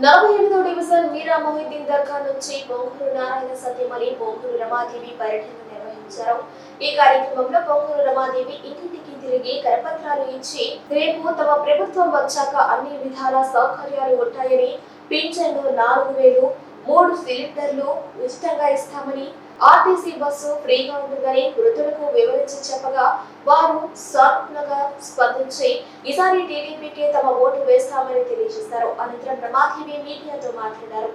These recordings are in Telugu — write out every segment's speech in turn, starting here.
నలభై ఎనిమిదో డివిజన్ మీరా మొహిద్దీన్ దర్గా నుంచి పొంగూరు నారాయణ సత్యమణి పొంగూరు రమాదేవి పర్యటన నిర్వహించారు. ఈ కార్యక్రమంలో పొంగూరు రమాదేవి ఇంటింటికి తిరిగి కరపత్రాలు ఇచ్చి రేపు తమ ప్రభుత్వం వచ్చాక అన్ని విధాల సౌకర్యాలు ఉంటాయని పింఛన్లు నాలుగు వేలు మూడు సిలిండర్లు ఉచితంగా ఇస్తామని ఆర్టీసీ బస్సు ఫ్రీగా ఉంటుందని వృద్ధులకు వివరించి చెప్పగా వారు సానుకూలంగా స్పందించి ఈసారి టీడీపీకే తమ ఓటు వేస్తామని తెలియజేశారు. అనంతరం ప్రమాదీవి మీడియాతో మాట్లాడారు.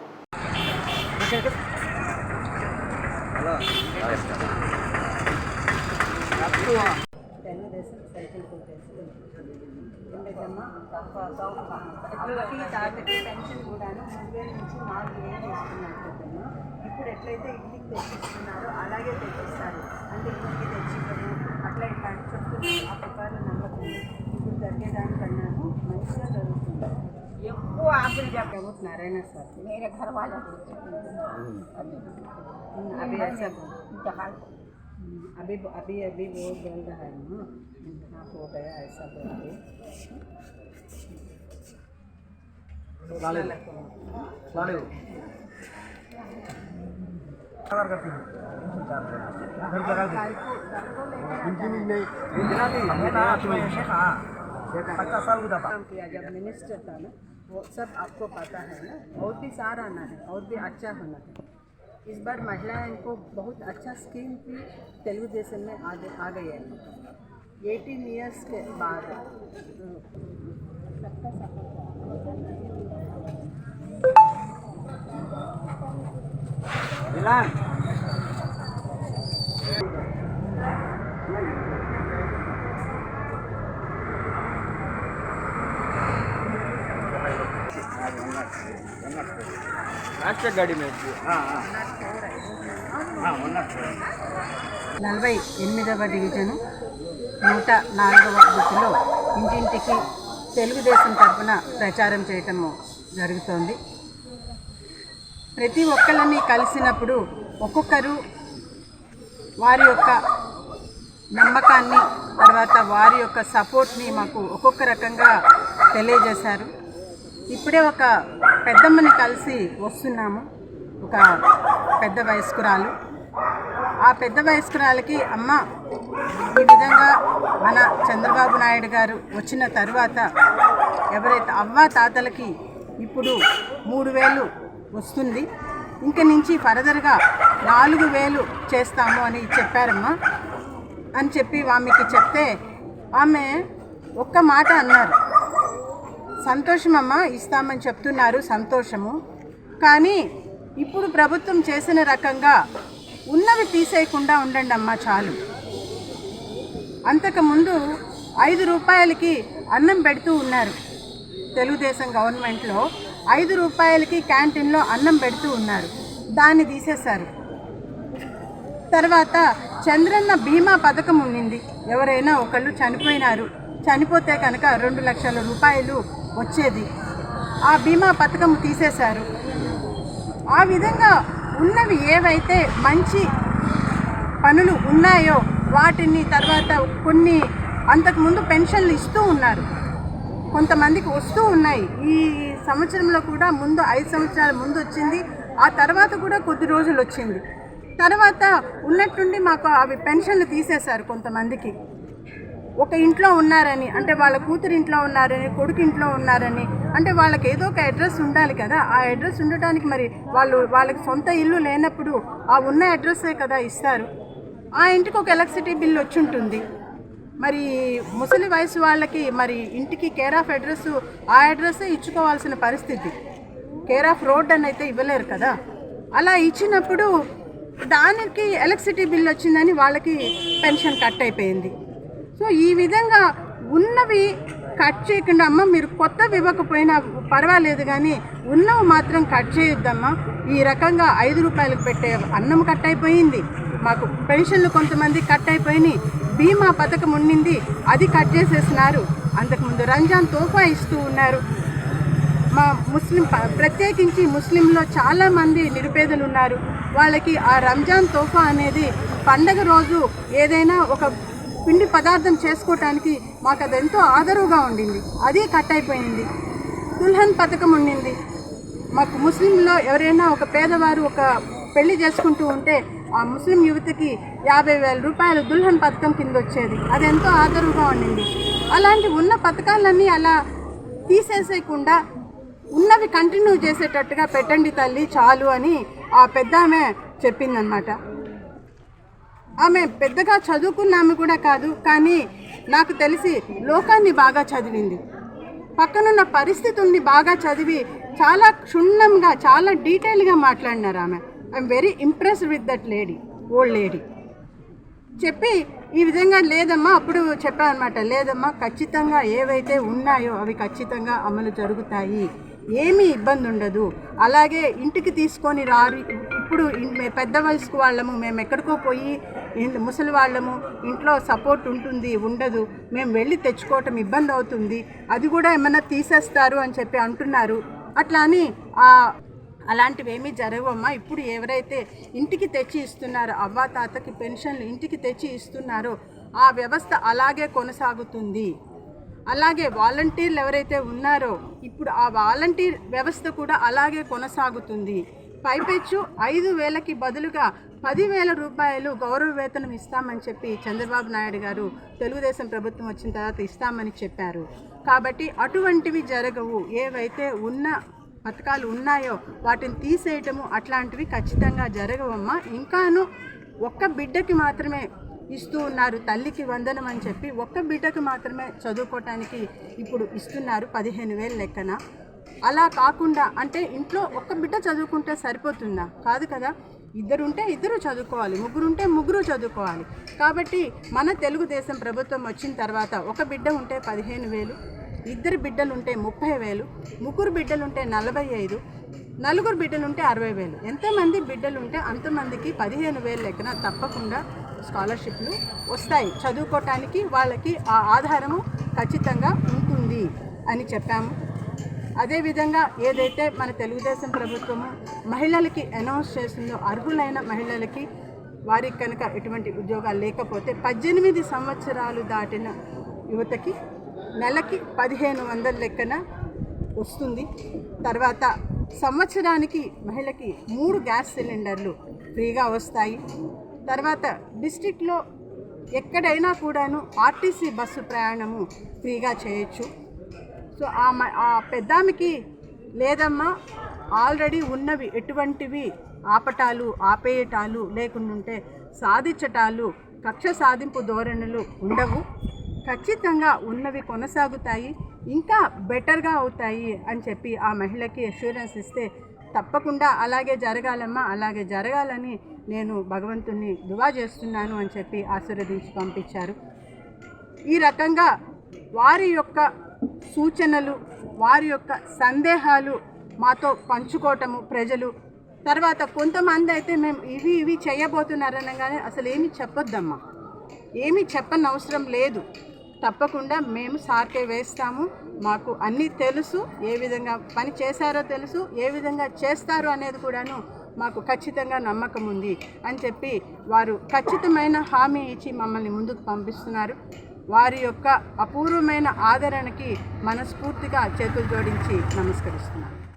తెలుగుదేశం సైకిల్ కొట్టేస్తుంది అప్పటి తాతకి పెన్షన్ కూడాను మూడు వేల నుంచి నాలుగు వేలు ఇప్పుడు ఎట్లయితే ఇంటికి తెచ్చిస్తున్నారో అలాగే తెచ్చిస్తారు అంటే ఇంటికి తెచ్చివ్వరు అట్లా ఇట్లాంటి చెప్తున్నారు ఆ ప్రకారం నమ్మకం ఇప్పుడు జరిగేదానికన్నాను మంచిగా జరుగుతుంది ఎక్కువ ఆకులు చెప్ప ప్రభుత్వ నారాయణ సార్ मेरे घर वाला अभी ऐसा इंतकाल अभी अभी अभी वो बोल रहा है ना इंतहा हो गया ऐसा बोल के पचास साल गुजरा काम किया जब मिनिस्टर था ना वो सब आपको पता है ना और भी सारा आना है और भी अच्छा होना है। इस बार महिलाएँ को बहुत अच्छा स्कीम भी तेलुगु देशम में आ गए आ गई है। एटीन ईयर्स के बाद सबका सपोर्ट రాష్ట్ర నలభై ఎనిమిదవ డివిజన్ నూట నాలుగవ బుద్ధిలో ఇంటింటికి తెలుగుదేశం తరఫున ప్రచారం చేయటము జరుగుతోంది. ప్రతి ఒక్కరిని కలిసినప్పుడు ఒక్కొక్కరు వారి యొక్క నమ్మకాన్ని తర్వాత వారి యొక్క సపోర్ట్ని మాకు ఒక్కొక్క రకంగా తెలియజేశారు. ఇప్పుడే ఒక పెద్దమ్మని కలిసి వస్తున్నాము. ఒక పెద్ద వయస్కురాలు. ఆ పెద్ద వయస్కురాలకి అమ్మ ఈ విధంగా మన చంద్రబాబు నాయుడు గారు వచ్చిన తర్వాత ఎవరైతే అవ్వ తాతలకి ఇప్పుడు మూడు వేలు వస్తుంది. ఇంక నుంచి ఫర్దర్గా నాలుగు వేలు చేస్తాము అని చెప్పారమ్మా. అని చెప్పి ఆమెకి చెప్తే ఆమె ఒక్క మాట అన్నారు. సంతోషమమ్మా ఇస్తామని చెప్తున్నారు సంతోషము. కానీ ఇప్పుడు ప్రభుత్వం చేసిన రకంగా ఉన్నవి తీసేయకుండా ఉండండి అమ్మా చాలు అంతకుముందు ఐదు రూపాయలకి అన్నం పెడుతూ ఉన్నారు తెలుగుదేశం గవర్నమెంట్లో. ఐదు రూపాయలకి క్యాంటీన్లో అన్నం పెడుతూ ఉన్నారు. దాన్ని తీసేశారు. తర్వాత చంద్రన్న బీమా పథకం ఉండింది ఎవరైనా ఒకళ్ళు చనిపోయినారు. చనిపోతే కనుక రెండు లక్షల రూపాయలు వచ్చేది. ఆ బీమా పథకం తీసేశారు. ఆ విధంగా ఉన్నవి ఏవైతే మంచి పనులు ఉన్నాయో వాటిని తర్వాత కొన్ని అంతకుముందు పెన్షన్లు ఇస్తూ ఉన్నారు. కొంతమందికి వస్తూ ఉన్నాయి. ఈ సంవత్సరంలో కూడా ముందు ఐదు సంవత్సరాల ముందు వచ్చింది. ఆ తర్వాత కూడా కొద్ది రోజులు వచ్చింది. తర్వాత ఉన్నట్టుండి మాకు అవి పెన్షన్లు తీసేశారు కొంతమందికి. ఒక ఇంట్లో ఉన్నారని అంటే వాళ్ళ కూతురు ఇంట్లో ఉన్నారని కొడుకు ఇంట్లో ఉన్నారని అంటే వాళ్ళకి ఏదో ఒక అడ్రస్ ఉండాలి కదా. ఆ అడ్రస్ ఉండటానికి మరి వాళ్ళు వాళ్ళకి సొంత ఇల్లు లేనప్పుడు ఆ ఉన్న అడ్రస్సే కదా ఇస్తారు. ఆ ఇంటికి ఒక ఎలక్ట్రిసిటీ బిల్ వచ్చి ఉంటుంది. మరి ముసలి వయసు వాళ్ళకి మరి ఇంటికి కేర్ ఆఫ్ అడ్రస్ ఆ అడ్రస్సే ఇచ్చుకోవాల్సిన పరిస్థితి. కేర్ ఆఫ్ రోడ్ అని అయితే ఇవ్వలేరు కదా. అలా ఇచ్చినప్పుడు దానికి ఎలక్ట్రిసిటీ బిల్ వచ్చిందని వాళ్ళకి పెన్షన్ కట్ అయిపోయింది. సో ఈ విధంగా ఉన్నవి కట్ చేయకుండా అమ్మ మీరు కొత్తవి ఇవ్వకపోయినా పర్వాలేదు కానీ ఉన్నవి మాత్రం కట్ చేయొద్దమ్మా. ఈ రకంగా ఐదు రూపాయలకు పెట్టే అన్నం కట్ అయిపోయింది. మాకు పెన్షన్లు కొంతమంది కట్ అయిపోయినాయి. బీమా పథకం ఉండింది అది కట్ చేసేసినారు. అంతకుముందు రంజాన్ తోఫా ఇస్తూ ఉన్నారు. మా ముస్లిం ప్రత్యేకించి ముస్లింలో చాలామంది నిరుపేదలు ఉన్నారు. వాళ్ళకి ఆ రంజాన్ తోఫా అనేది పండగ రోజు ఏదైనా ఒక పిండి పదార్థం చేసుకోవటానికి మాకు అది ఎంతో ఆదరువుగా ఉండింది. అది కట్ అయిపోయింది. దుల్హన్ పథకం ఉండింది మాకు ముస్లింలో ఎవరైనా ఒక పేదవారు ఒక పెళ్ళి చేసుకుంటూ ఉంటే ముస్లిం యువతికి యాభై వేల రూపాయలు దుల్హన్ పథకం కింద వచ్చేది. అది ఎంతో ఆదరుగా ఉండింది. అలాంటి ఉన్న పథకాలన్నీ అలా తీసేసేయకుండా ఉన్నవి కంటిన్యూ చేసేటట్టుగా పెట్టండి తల్లి చాలు అని ఆ పెద్ద ఆమె చెప్పిందనమాట ఆమె పెద్దగా చదువుకున్న ఆమె కూడా కాదు కానీ నాకు తెలిసి లోకాన్ని బాగా చదివింది. పక్కనున్న పరిస్థితుల్ని బాగా చదివి చాలా క్షుణ్ణంగా చాలా డీటెయిల్గా మాట్లాడినారు ఆమె. I'm very impressed with that lady old lady చెప్పి ఈ విధంగా లేదమ్మా అప్పుడు చెప్పానమాట లేదమ్మా ఖచ్చితంగా ఏవైతే ఉన్నాయో అవి ఖచ్చితంగా అమలు జరుగుతాయి. ఏమీ ఇబ్బంది ఉండదు. అలాగే ఇంటికి తీసుకొని రారు ఇప్పుడు మే- పెద్ద వయసుకు వాళ్ళము మేము ఎక్కడికో పోయి ముసలి వాళ్ళము ఇంట్లో సపోర్ట్ ఉంటుంది ఉండదు. మేము వెళ్ళి తెచ్చుకోవటం ఇబ్బంది అవుతుంది. అది కూడా ఏమైనా తీసేస్తారు అని చెప్పి అంటున్నారు. అట్లా అని అలాంటివి ఏమీ జరగవమ్మా. ఇప్పుడు ఎవరైతే ఇంటికి తెచ్చి ఇస్తున్నారో అవ్వ తాతకి పెన్షన్లు ఇంటికి తెచ్చి ఇస్తున్నారో ఆ వ్యవస్థ అలాగే కొనసాగుతుంది. అలాగే వాలంటీర్లు ఎవరైతే ఉన్నారో ఇప్పుడు ఆ వాలంటీర్ వ్యవస్థ కూడా అలాగే కొనసాగుతుంది. పైపెచ్చు ఐదు వేలకి బదులుగా పదివేల రూపాయలు గౌరవ వేతనం ఇస్తామని చెప్పి చంద్రబాబు నాయుడు గారు తెలుగుదేశం ప్రభుత్వం వచ్చిన తర్వాత ఇస్తామని చెప్పారు. కాబట్టి అటువంటివి జరగవు. ఏవైతే ఉన్న పథకాలు ఉన్నాయో వాటిని తీసేయటము అట్లాంటివి ఖచ్చితంగా జరగవమ్మా. ఇంకాను ఒక్క బిడ్డకి మాత్రమే ఇస్తూ ఉన్నారు తల్లికి వందనం అని చెప్పి ఒక్క బిడ్డకి మాత్రమే చదువుకోవటానికి ఇప్పుడు ఇస్తున్నారు పదిహేను వేలు లెక్కన. అలా కాకుండా అంటే ఇంట్లో ఒక్క బిడ్డ చదువుకుంటే సరిపోతుందా? కాదు కదా. ఇద్దరు ఉంటే ఇద్దరు చదువుకోవాలి ముగ్గురు ఉంటే ముగ్గురు చదువుకోవాలి. కాబట్టి మన తెలుగుదేశం ప్రభుత్వం వచ్చిన తర్వాత ఒక బిడ్డ ఉంటే పదిహేను వేలు ఇద్దరు బిడ్డలుంటే ముప్పై వేలు ముగ్గురు బిడ్డలు ఉంటే నలభై ఐదు నలుగురు బిడ్డలు ఉంటే అరవై వేలు. ఎంతమంది బిడ్డలు ఉంటే అంతమందికి పదిహేను వేలు లెక్కన తప్పకుండా స్కాలర్షిప్లు వస్తాయి. చదువుకోవటానికి వాళ్ళకి ఆ ఆధారము ఖచ్చితంగా ఉంటుంది అని చెప్పాము. అదేవిధంగా ఏదైతే మన తెలుగుదేశం ప్రభుత్వము మహిళలకి అనౌన్స్ చేసిందో అర్హులైన మహిళలకి వారికి కనుక ఎటువంటి ఉద్యోగాలు లేకపోతే పద్దెనిమిది సంవత్సరాలు దాటిన యువతకి నెలకి పదిహేను వందల లెక్కన వస్తుంది. తర్వాత సంవత్సరానికి మహిళకి మూడు గ్యాస్ సిలిండర్లు ఫ్రీగా వస్తాయి. తర్వాత డిస్టిక్లో ఎక్కడైనా కూడాను ఆర్టీసీ బస్సు ప్రయాణము ఫ్రీగా చేయొచ్చు. సో ఆ మ- ఆ పెద్దామికి లేదమ్మా ఆల్రెడీ ఉన్నవి ఎటువంటివి ఆపటాలు ఆపేయటాలు లేకుండుంటే సాధించటాలు కక్ష సాధింపు ధోరణులు ఉండవు. ఖచ్చితంగా ఉన్నవి కొనసాగుతాయి ఇంకా బెటర్గా అవుతాయి అని చెప్పి ఆ మహిళకి అష్యూరెన్స్ ఇస్తే తప్పకుండా అలాగే జరగాలమ్మా అలాగే జరగాలని నేను భగవంతుణ్ణి దువా చేస్తున్నాను అని చెప్పి ఆశీర్వదించి పంపించారు. ఈ రకంగా వారి యొక్క సూచనలు వారి యొక్క సందేహాలు మాతో పంచుకోవటము ప్రజలు. తర్వాత కొంతమంది అయితే మేము ఇవి ఇవి చేయబోతున్నారనగానే అసలు ఏమి చెప్పొద్దమ్మా. ఏమీ చెప్పనవసరం లేదు. తప్పకుండా మేము సార్కే వేస్తాము. మాకు అన్నీ తెలుసు. ఏ విధంగా పని చేశారో తెలుసు. ఏ విధంగా చేస్తారు అనేది కూడాను మాకు ఖచ్చితంగా నమ్మకం ఉంది అని చెప్పి వారు ఖచ్చితమైన హామీ ఇచ్చి మమ్మల్ని ముందుకు పంపిస్తున్నారు. వారి యొక్క అపూర్వమైన ఆదరణకి మనస్ఫూర్తిగా చేతులు జోడించి నమస్కరిస్తున్నాను.